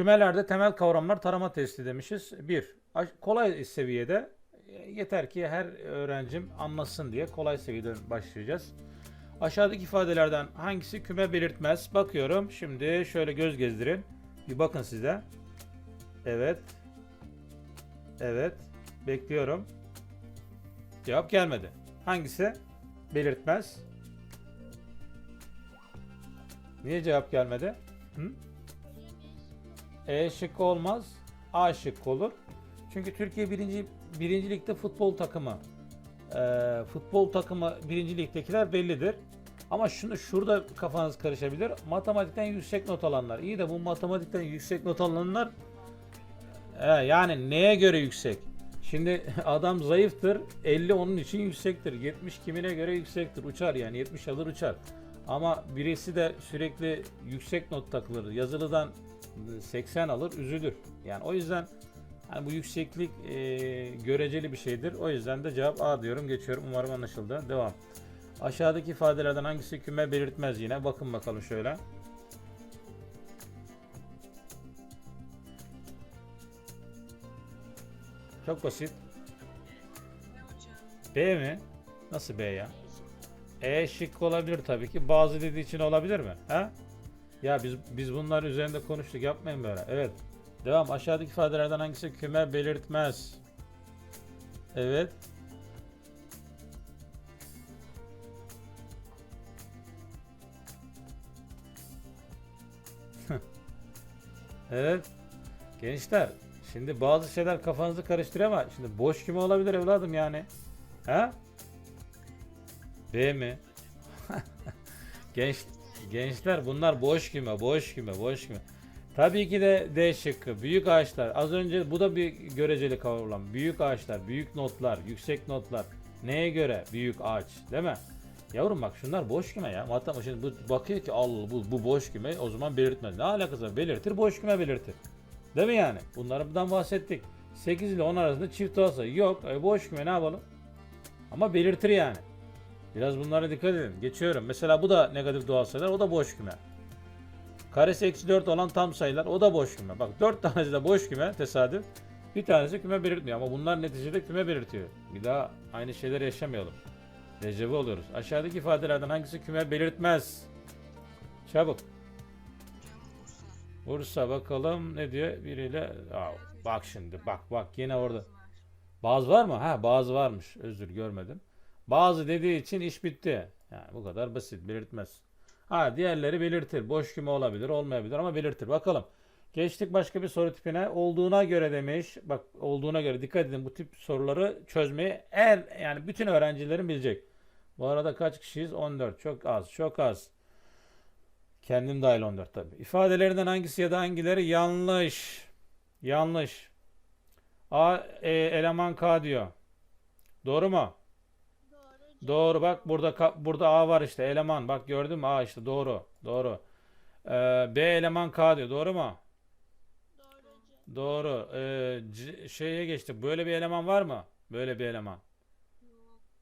Kümelerde temel kavramlar tarama testi demişiz. Bir, aş- kolay seviyede e, yeter ki her öğrencim anlasın diye kolay seviyeden başlayacağız. Aşağıdaki ifadelerden hangisi küme belirtmez? Bakıyorum. Şimdi şöyle göz gezdirin. Bir bakın size. Evet. Evet. Bekliyorum. Cevap gelmedi. Hangisi? Belirtmez. Niye cevap gelmedi? Hı? E şıkkı olmaz. A şıkkı olur. Çünkü Türkiye birinci, birinci ligde futbol takımı. Ee, futbol takımı birinci ligdekiler bellidir. Ama şunu şurada kafanız karışabilir. Matematikten yüksek not alanlar. İyi de bu matematikten yüksek not alanlar e, yani neye göre yüksek? Şimdi adam zayıftır. 50 onun için yüksektir. 70 kimine göre yüksektir. Uçar yani 70 alır uçar. Ama birisi de sürekli yüksek not takılır. Yazılıdan 80 alır üzülür. Yani o yüzden hani bu yükseklik e, göreceli bir şeydir. O yüzden de cevap A diyorum. Geçiyorum. Umarım anlaşıldı. Devam. Aşağıdaki ifadelerden hangisi küme belirtmez yine? Bakın bakalım şöyle. Çok basit. B mi? Nasıl B ya? E şık olabilir tabii ki. Bazı dediği için olabilir mi? Ha? Ya biz biz bunlar üzerinde konuştuk. Yapmayın böyle. Evet. Devam. Aşağıdaki ifadelerden hangisi küme belirtmez? Evet. Evet. Gençler, şimdi bazı şeyler kafanızı karıştırıyor ama şimdi boş küme olabilir evladım yani. Ha? B mi? Genç gençler bunlar boş küme, boş küme, boş küme. Tabii ki de D şıkkı. Büyük ağaçlar. Az önce bu da bir göreceli kavram. Büyük ağaçlar, büyük notlar, yüksek notlar. Neye göre büyük ağaç, değil mi? Yavrum bak şunlar boş küme ya. Matematik şimdi bu bakıyor ki Allah bu, bu boş küme o zaman belirtmez. Ne alakası var? Belirtir, boş küme belirtir. Değil mi yani? Bunlardan bahsettik. 8 ile 10 arasında çift olsa yok. E, boş küme ne yapalım? Ama belirtir yani. Biraz bunlara dikkat edin. Geçiyorum. Mesela bu da negatif doğal sayılar. O da boş küme. Karesi eksi 4 olan tam sayılar. O da boş küme. Bak 4 tanesi de boş küme. Tesadüf. Bir tanesi küme belirtmiyor. Ama bunlar neticede küme belirtiyor. Bir daha aynı şeyleri yaşamayalım. Dejavu oluyoruz. Aşağıdaki ifadelerden hangisi küme belirtmez? Çabuk. Bursa bakalım ne diyor biriyle. Aa, bak şimdi bak bak yine orada. Bazı var mı? Ha bazı varmış. Özür görmedim. Bazı dediği için iş bitti. Yani bu kadar basit belirtmez. Ha diğerleri belirtir. Boş küme olabilir olmayabilir ama belirtir. Bakalım. Geçtik başka bir soru tipine. Olduğuna göre demiş. Bak olduğuna göre dikkat edin bu tip soruları çözmeyi en yani bütün öğrencilerin bilecek. Bu arada kaç kişiyiz? 14. Çok az. Çok az. Kendim dahil 14 tabii. İfadelerinden hangisi ya da hangileri yanlış? Yanlış. A e, eleman K diyor. Doğru mu? Doğru bak burada burada A var işte eleman bak gördün mü A işte doğru doğru. Ee, B eleman K diyor doğru mu? Doğru. Ee, C- şeye geçtik. Böyle bir eleman var mı? Böyle bir eleman.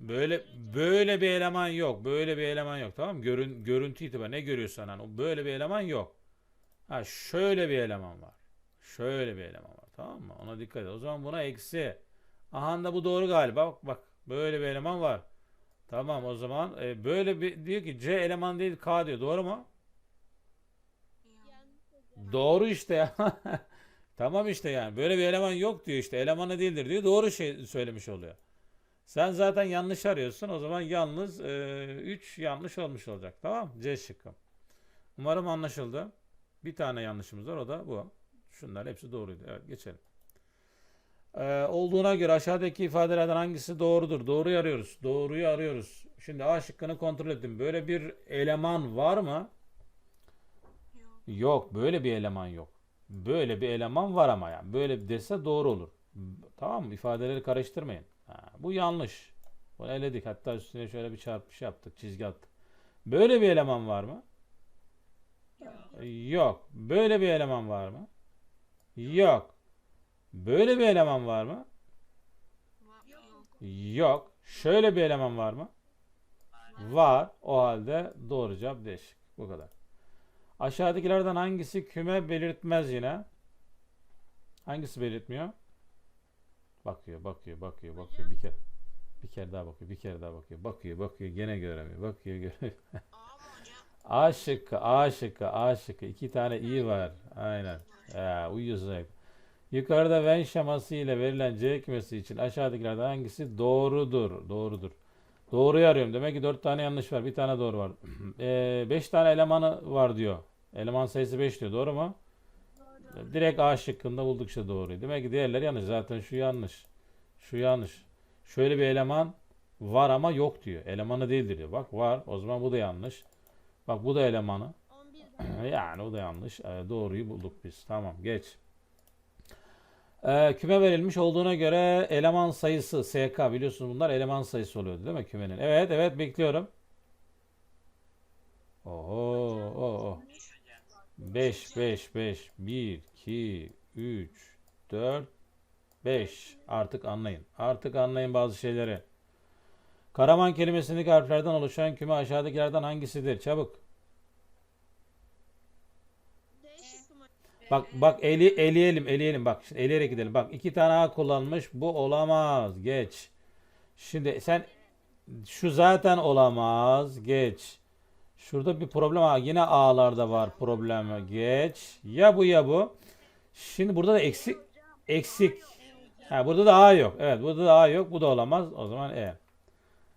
Böyle böyle bir eleman yok. Böyle bir eleman yok. Tamam mı? Görün, görüntü itibariyle ne görüyorsan hani böyle bir eleman yok. Ha şöyle bir eleman var. Şöyle bir eleman var. Tamam mı? Ona dikkat et. O zaman buna eksi. Aha da bu doğru galiba. Bak bak. Böyle bir eleman var. Tamam o zaman e, böyle bir diyor ki C eleman değil K diyor. Doğru mu? Doğru işte ya. Tamam işte yani. Böyle bir eleman yok diyor işte. Elemanı değildir diyor. Doğru şey söylemiş oluyor. Sen zaten yanlış arıyorsun. O zaman yalnız 3 yanlış olmuş olacak. Tamam C şıkkı. Umarım anlaşıldı. Bir tane yanlışımız var. O da bu. Şunlar hepsi doğruydu. Evet geçelim. Ee, olduğuna göre aşağıdaki ifadelerden hangisi doğrudur? Doğruyu arıyoruz. Doğruyu arıyoruz. Şimdi A şıkkını kontrol ettim. Böyle bir eleman var mı? Yok. Böyle bir eleman yok. Böyle bir eleman var ama yani. Böyle bir dese doğru olur. Tamam mı? İfadeleri karıştırmayın. Ha, bu yanlış. Bunu eledik. Hatta üstüne şöyle bir çarpış yaptık. Çizgi attık. Böyle bir eleman var mı? Yok. Böyle bir eleman var mı? Yok. Böyle bir eleman var mı? Yok. Şöyle bir eleman var mı? Var. O halde doğru cevap değişik. Bu kadar. Aşağıdakilerden hangisi küme belirtmez yine? Hangisi belirtmiyor? Bakıyor, bakıyor, bakıyor, bakıyor. Bir kere bir kere daha bakıyor, bir kere daha bakıyor. Bakıyor, bakıyor, gene göremiyor. Bakıyor, göremiyor. A şıkkı, A şıkkı, A şıkkı. İki tane i var. Aynen. Ya, uyuyorsun. Yukarıda Venn şeması ile verilen C kümesi için aşağıdakilerden hangisi doğrudur? Doğrudur. Doğruyu arıyorum. Demek ki dört tane yanlış var. Bir tane doğru var. Eee beş tane elemanı var diyor. Eleman sayısı 5 diyor. Doğru mu? Direkt A şıkkında bulduk işte doğruyu. Demek ki diğerleri yanlış. Zaten şu yanlış. Şu yanlış. Şöyle bir eleman var ama yok diyor. Elemanı değildir diyor. Bak var. O zaman bu da yanlış. Bak bu da elemanı. 11 Yani o da yanlış. Ee, doğruyu bulduk biz. Tamam geç. Ee, küme verilmiş olduğuna göre eleman sayısı SK biliyorsunuz bunlar eleman sayısı oluyordu değil mi kümenin? Evet evet bekliyorum. Oho oho. 5 5 5 1 2 3 4 5 artık anlayın. Artık anlayın bazı şeyleri. Karaman kelimesindeki harflerden oluşan küme aşağıdakilerden hangisidir? Çabuk. D şıkkı mı? Bak bak eli eleyelim eleyelim bak şimdi eleyerek gidelim. Bak iki tane A kullanmış bu olamaz geç. Şimdi sen şu zaten olamaz geç. Şurada bir problem var yine A'larda var problem geç. Ya bu ya bu. Şimdi burada da eksik eksik. Ha, burada da A yok. Evet burada da A yok bu da olamaz o zaman E.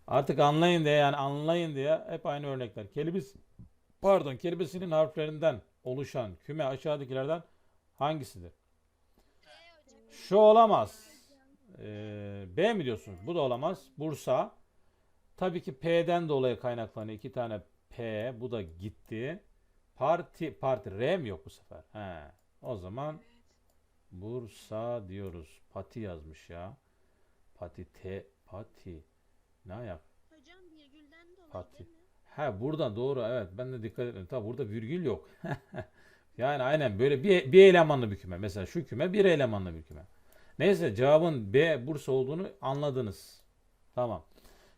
Artık anlayın diye yani anlayın diye hep aynı örnekler. Kelimesi pardon kelimesinin harflerinden oluşan küme aşağıdakilerden hangisidir? Şu olamaz. Ee, B mi diyorsunuz? Bu da olamaz. Bursa. Tabii ki P'den dolayı kaynaklanıyor. İki tane P. Bu da gitti. Parti, parti. R mi yok bu sefer? He. O zaman Bursa diyoruz. Pati yazmış ya. Pati T. Pati. Ne ayak? Hocam virgülden dolayı Fatih. Ha buradan doğru evet ben de dikkat etmedim. Tabi burada virgül yok. yani aynen böyle bir, bir elemanlı bir küme. Mesela şu küme bir elemanlı bir küme. Neyse cevabın B Bursa olduğunu anladınız. Tamam.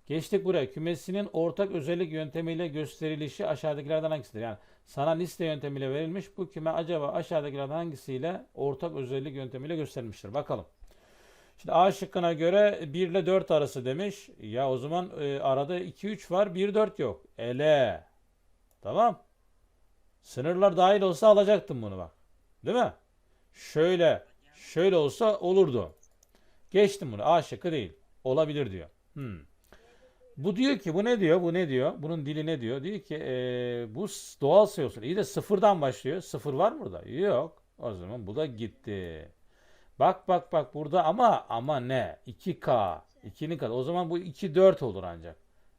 Geçtik buraya. Kümesinin ortak özellik yöntemiyle gösterilişi aşağıdakilerden hangisidir? Yani sana liste yöntemiyle verilmiş bu küme acaba aşağıdakilerden hangisiyle ortak özellik yöntemiyle gösterilmiştir? Bakalım. Şimdi A şıkkına göre 1 ile 4 arası demiş. Ya o zaman e, arada 2 3 var, 1 4 yok. Ele. Tamam. Sınırlar dahil olsa alacaktım bunu bak. Değil mi? Şöyle, şöyle olsa olurdu. Geçtim bunu. A şıkkı değil. Olabilir diyor. Hmm. Bu diyor ki bu ne diyor? Bu ne diyor? Bunun dili ne diyor? Diyor ki e, bu doğal sayı olsun. İyi de sıfırdan başlıyor. Sıfır var mı burada? Yok. O zaman bu da gitti. Bak bak bak burada ama ama ne? 2K. 2'nin katı. O zaman bu 2 4 olur ancak.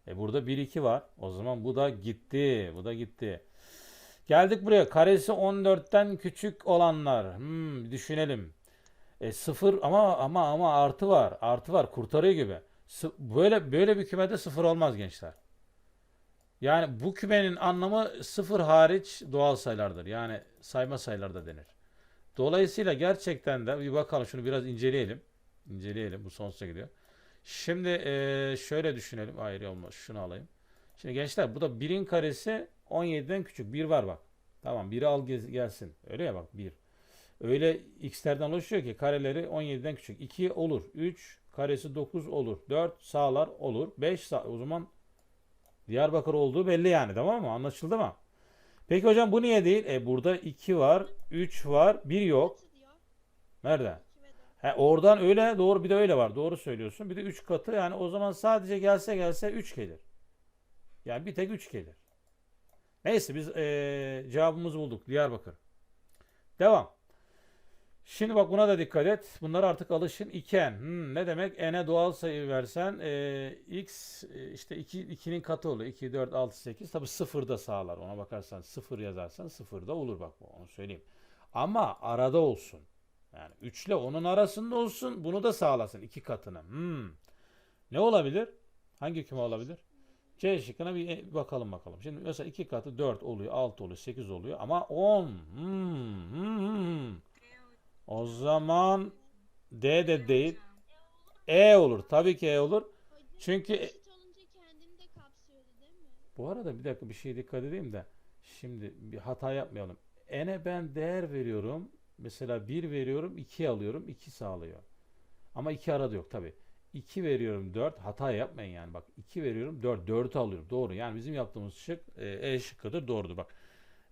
E burada 1 2 var. O zaman bu da gitti. Bu da gitti. Geldik buraya. Karesi 14'ten küçük olanlar. Hmm, düşünelim. E, sıfır ama ama ama artı var. Artı var. Kurtarıyor gibi. Böyle böyle bir kümede sıfır olmaz gençler. Yani bu kümenin anlamı sıfır hariç doğal sayılardır. Yani sayma sayılar da denir. Dolayısıyla gerçekten de bir bakalım şunu biraz inceleyelim. İnceleyelim. Bu sonsuza gidiyor. Şimdi eee, şöyle düşünelim. Hayır olmaz. Şunu alayım. Şimdi gençler bu da 1'in karesi 17'den küçük. 1 var bak. Tamam 1'i al gelsin. Öyle ya bak 1. Öyle x'lerden oluşuyor ki kareleri 17'den küçük. 2 olur. 3 karesi 9 olur. 4 sağlar olur. 5 sağ o zaman Diyarbakır olduğu belli yani tamam mı? Anlaşıldı mı? Peki hocam bu niye değil? E burada 2 var, 3 var, 1 yok. Nerede? 2 ve 4. He, oradan öyle doğru bir de öyle var. Doğru söylüyorsun. Bir de 3 katı yani o zaman sadece gelse gelse 3 gelir. Yani bir tek 3 gelir. Neyse biz eee, cevabımızı bulduk. Diyarbakır. Devam. Şimdi bak buna da dikkat et. Bunlar artık alışın. iken. Hmm, ne demek? n'e doğal sayı versen eee, x e, işte 2 2'nin katı oluyor. 2 4 6 8. Tabii 0 da sağlar. Ona bakarsan 0 yazarsan 0 da olur bak. Onu söyleyeyim. Ama arada olsun. Yani 3 ile 10'un arasında olsun. Bunu da sağlasın. iki katını. Hmm. Ne olabilir? Hangi küme olabilir? C şıkkına bir e, bakalım bakalım. Şimdi mesela 2 katı 4 oluyor, 6 oluyor, 8 oluyor ama 10. Hmm, hmm, hmm. O zaman D de değil. E olur. Tabii ki E olur. Çünkü- mi? Bu arada bir dakika bir şeye dikkat edeyim de. Şimdi bir hata yapmayalım. N'e ben değer veriyorum. Mesela 1 veriyorum, 2 alıyorum. 2 sağlıyor. Ama 2 arada yok tabi. 2 veriyorum 4. Hata yapmayın yani bak. 2 veriyorum 4. 4'ü alıyorum. Doğru. Yani bizim yaptığımız şık e, E şıkkıdır. Doğrudur bak.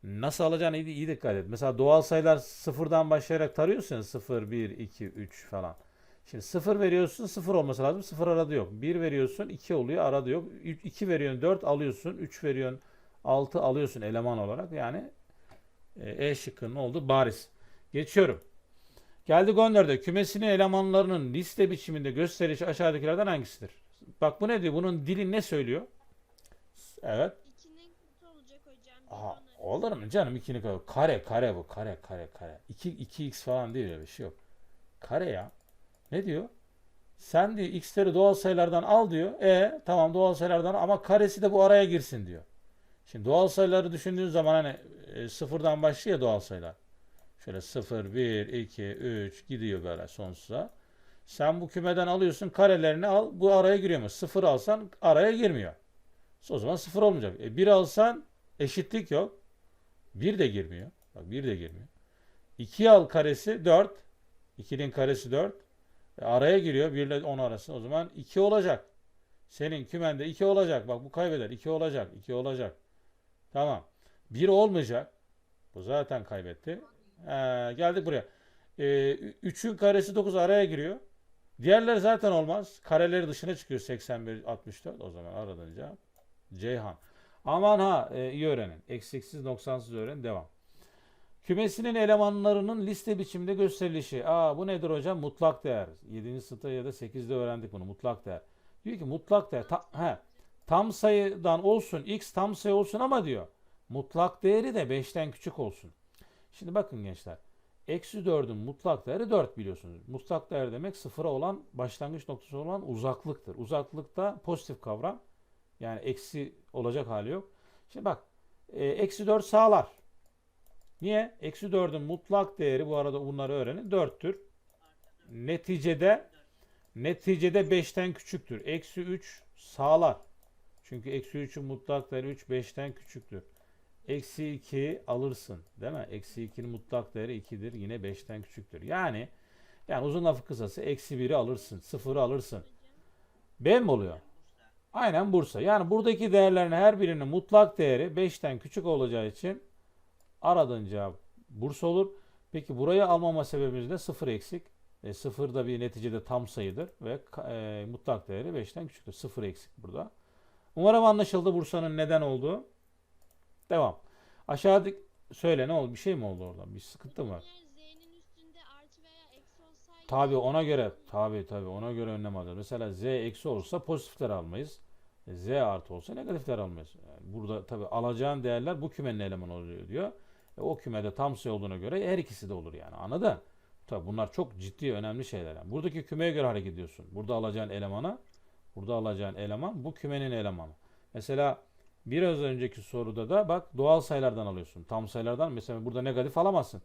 Nasıl alacağını iyi, iyi dikkat et. Mesela doğal sayılar sıfırdan başlayarak tarıyorsun. 0, 1, 2, 3 falan. Şimdi 0 veriyorsun 0 olması lazım. 0 arada yok. 1 veriyorsun 2 oluyor arada yok. 2 veriyorsun 4 alıyorsun. 3 veriyorsun 6 alıyorsun eleman olarak. Yani e, E şıkkının oldu bariz. Geçiyorum. Geldik 14'e. Kümesinin elemanlarının liste biçiminde gösterişi aşağıdakilerden hangisidir? Bak bu ne diyor? Bunun dili ne söylüyor? Evet. İkinin kötü olacak hocam. Aha, olur mu canım ikini kare kare kare bu kare kare kare 2 2x falan değil öyle bir şey yok. Kare ya. Ne diyor? Sen diyor x'leri doğal sayılardan al diyor. E tamam doğal sayılardan ama karesi de bu araya girsin diyor. Şimdi doğal sayıları düşündüğün zaman hani e, sıfırdan başlıyor doğal sayılar. Şöyle 0, 1, 2, 3 gidiyor böyle sonsuza. Sen bu kümeden alıyorsun karelerini al bu araya giriyor mu? 0 alsan araya girmiyor. O zaman 0 olmayacak. E 1 alsan eşitlik yok. 1 de girmiyor. Bak 1 de girmiyor. 2 al karesi 4. 2'nin karesi 4. E araya giriyor 1 ile 10 arasında. O zaman 2 olacak. Senin kümende 2 olacak. Bak bu kaybeder. 2 olacak. 2 olacak. Tamam. 1 olmayacak. Bu zaten kaybetti. Ee, geldik buraya. Ee, 3'ün karesi 9 araya giriyor. Diğerleri zaten olmaz. Kareleri dışına çıkıyor 81, 64. O zaman aradığın cevap Ceyhan. Aman ha e, iyi öğrenin. Eksiksiz noksansız öğrenin. Devam. Kümesinin elemanlarının liste biçimde gösterilişi. Aa bu nedir hocam? Mutlak değer. 7. sınıfta ya da 8'de öğrendik bunu. Mutlak değer. Diyor ki mutlak değer. Ta- he, tam sayıdan olsun. X tam sayı olsun ama diyor. Mutlak değeri de 5'ten küçük olsun. Şimdi bakın gençler. Eksi 4'ün mutlak değeri 4 biliyorsunuz. Mutlak değer demek sıfıra olan başlangıç noktası olan uzaklıktır. Uzaklıkta pozitif kavram. Yani eksi olacak hali yok. Şimdi bak. e, Eksi 4 sağlar. Niye? Eksi 4'ün mutlak değeri bu arada bunları öğrenin 4'tür. Neticede neticede 5'ten küçüktür. Eksi 3 sağlar. Çünkü eksi 3'ün mutlak değeri 3 5'ten küçüktür. Eksi 2 alırsın. Değil mi? Eksi 2'nin mutlak değeri 2'dir. Yine 5'ten küçüktür. Yani yani uzun lafı kısası eksi 1'i alırsın. 0'ı alırsın. B mi oluyor? Aynen Bursa. Yani buradaki değerlerin her birinin mutlak değeri 5'ten küçük olacağı için aradığın cevap Bursa olur. Peki burayı almama sebebimiz de 0 eksik. E, 0 da bir neticede tam sayıdır ve e, mutlak değeri 5'ten küçüktür. 0 eksik burada. Umarım anlaşıldı Bursa'nın neden olduğu. Devam. Aşağıdaki söyle ne oldu? Bir şey mi oldu orada? Bir sıkıntı mı var? Tabi ona göre tabi tabi ona göre önlem alacağız. Mesela z eksi olursa pozitifler almayız. E, Z artı olsa negatifler almayız. Yani burada tabi alacağın değerler bu kümenin elemanı oluyor diyor. E, o kümede tam sayı olduğuna göre her ikisi de olur yani. Anladın? Tabi bunlar çok ciddi önemli şeyler. Yani. Buradaki kümeye göre hareket ediyorsun. Burada alacağın elemana, burada alacağın eleman bu kümenin elemanı. Mesela biraz önceki soruda da bak doğal sayılardan alıyorsun. Tam sayılardan mesela burada negatif alamazsın.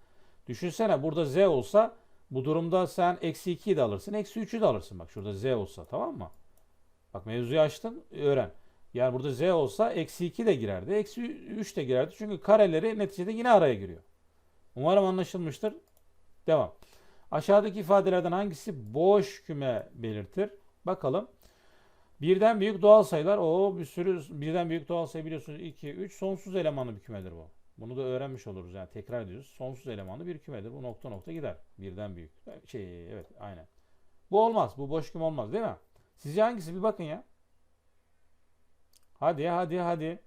Düşünsene burada z olsa bu durumda sen eksi 2'yi de alırsın. Eksi 3'ü de alırsın. Bak şurada z olsa tamam mı? Bak mevzuyu açtın öğren. Yani burada z olsa eksi 2 de girerdi. Eksi 3 de girerdi. Çünkü kareleri neticede yine araya giriyor. Umarım anlaşılmıştır. Devam. Aşağıdaki ifadelerden hangisi boş küme belirtir? Bakalım. Birden büyük doğal sayılar. O bir sürü birden büyük doğal sayı biliyorsunuz. 2, 3 sonsuz elemanlı bir kümedir bu. Bunu da öğrenmiş oluruz yani tekrar ediyoruz. Sonsuz elemanlı bir kümedir. Bu nokta nokta gider. Birden büyük. Şey evet aynen. Bu olmaz. Bu boş küme olmaz değil mi? Sizce hangisi? Bir bakın ya. Hadi hadi hadi.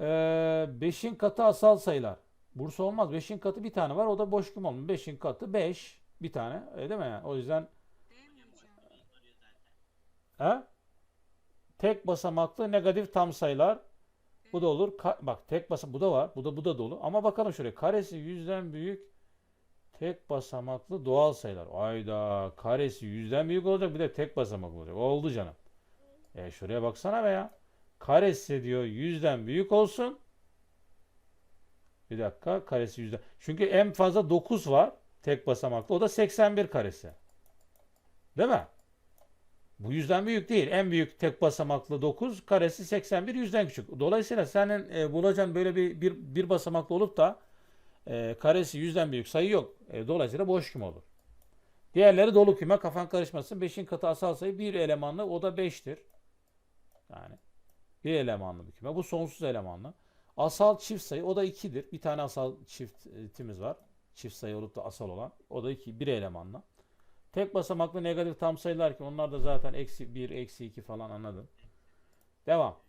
Ee, beşin katı asal sayılar. Bursa olmaz. Beşin katı bir tane var. O da boş küme olmuş. Beşin katı beş. Bir tane. E, değil mi yani? O yüzden He? Tek basamaklı negatif tam sayılar. Bu da olur. Ka- bak tek basam bu da var. Bu da bu da dolu. Ama bakalım şuraya. Karesi yüzden büyük tek basamaklı doğal sayılar. Ayda karesi yüzden büyük olacak bir de tek basamaklı olacak. Oldu canım. E şuraya baksana be ya. Karesi diyor yüzden büyük olsun. Bir dakika karesi yüzden. Çünkü en fazla 9 var tek basamaklı. O da 81 karesi. Değil mi? Bu yüzden büyük değil. En büyük tek basamaklı 9 karesi 81 yüzden küçük. Dolayısıyla senin e, bulacağın böyle bir, bir bir basamaklı olup da e, karesi yüzden büyük sayı yok. E, dolayısıyla boş küme olur. Diğerleri dolu küme kafan karışmasın. 5'in katı asal sayı bir elemanlı o da 5'tir. Yani bir elemanlı bir küme. Bu sonsuz elemanlı. Asal çift sayı o da 2'dir. Bir tane asal çiftimiz var. Çift sayı olup da asal olan. O da 2. Bir elemanlı. Tek basamaklı negatif tam sayılar ki onlar da zaten eksi 1, eksi 2 falan anladın. Devam.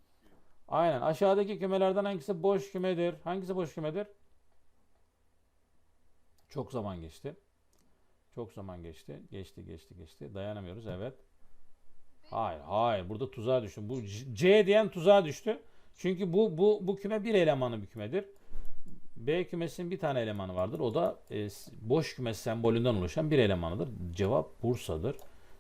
Aynen. Aşağıdaki kümelerden hangisi boş kümedir? Hangisi boş kümedir? Çok zaman geçti. Çok zaman geçti. Geçti, geçti, geçti. Dayanamıyoruz. Evet. Hayır, hayır. Burada tuzağa düştüm. Bu C- diyen tuzağa düştü. Çünkü bu bu bu küme bir elemanlı bir kümedir. B kümesinin bir tane elemanı vardır. O da e, boş küme sembolünden oluşan bir elemanıdır. Cevap Bursa'dır.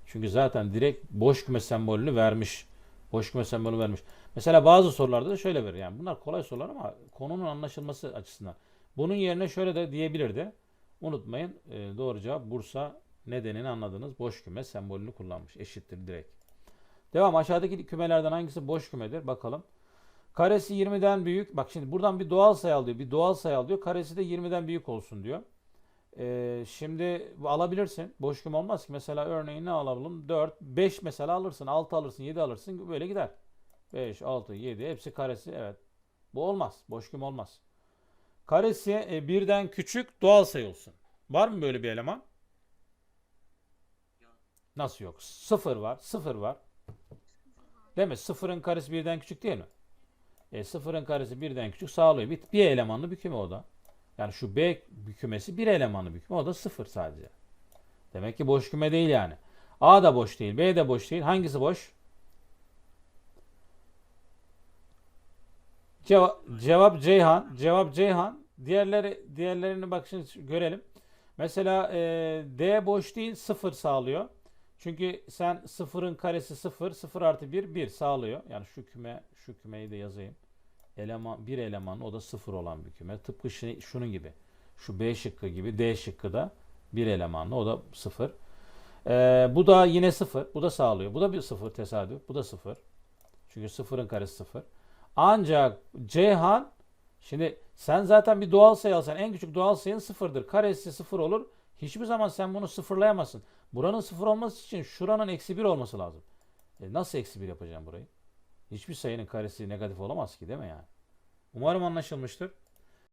Çünkü zaten direkt boş küme sembolünü vermiş. Boş küme sembolü vermiş. Mesela bazı sorularda da şöyle verir. Yani bunlar kolay sorular ama konunun anlaşılması açısından. Bunun yerine şöyle de diyebilirdi. Unutmayın e, doğru cevap Bursa nedenini anladınız. Boş küme sembolünü kullanmış. Eşittir direkt. Devam. Aşağıdaki kümelerden hangisi boş kümedir? Bakalım. Karesi 20'den büyük. Bak şimdi buradan bir doğal sayı al diyor. Bir doğal sayı al diyor. Karesi de 20'den büyük olsun diyor. Ee, şimdi alabilirsin. Boş küme olmaz ki. Mesela örneğin ne alalım? 4, 5 mesela alırsın. 6 alırsın, 7 alırsın. Böyle gider. 5, 6, 7 hepsi karesi. Evet. Bu olmaz. Boş küme olmaz. Karesi e, birden küçük doğal sayı olsun. Var mı böyle bir eleman? Nasıl yok? Sıfır var. Sıfır var. Değil mi? Sıfırın karesi birden küçük değil mi? E, sıfırın karesi birden küçük sağlıyor. Bir, bir elemanlı bir küme o da. Yani şu B kümesi bir elemanlı bir küme. O da sıfır sadece. Demek ki boş küme değil yani. A da boş değil. B de boş değil. Hangisi boş? Cevap, cevap Ceyhan. Cevap Ceyhan. Diğerleri diğerlerini bak şimdi görelim. Mesela e, D boş değil sıfır sağlıyor. Çünkü sen sıfırın karesi sıfır, sıfır artı bir, bir sağlıyor. Yani şu küme, şu kümeyi de yazayım. Eleman, bir eleman o da sıfır olan bir küme. Tıpkı şey, şunun gibi. Şu B şıkkı gibi D şıkkı da bir elemanlı o da sıfır. Ee, bu da yine sıfır. Bu da sağlıyor. Bu da bir sıfır tesadüf. Bu da sıfır. Çünkü sıfırın karesi sıfır. Ancak Ceyhan şimdi sen zaten bir doğal sayı alsan en küçük doğal sayın sıfırdır. Karesi sıfır olur. Hiçbir zaman sen bunu sıfırlayamazsın. Buranın sıfır olması için şuranın eksi bir olması lazım. E nasıl eksi bir yapacağım burayı? Hiçbir sayının karesi negatif olamaz ki değil mi yani? Umarım anlaşılmıştır.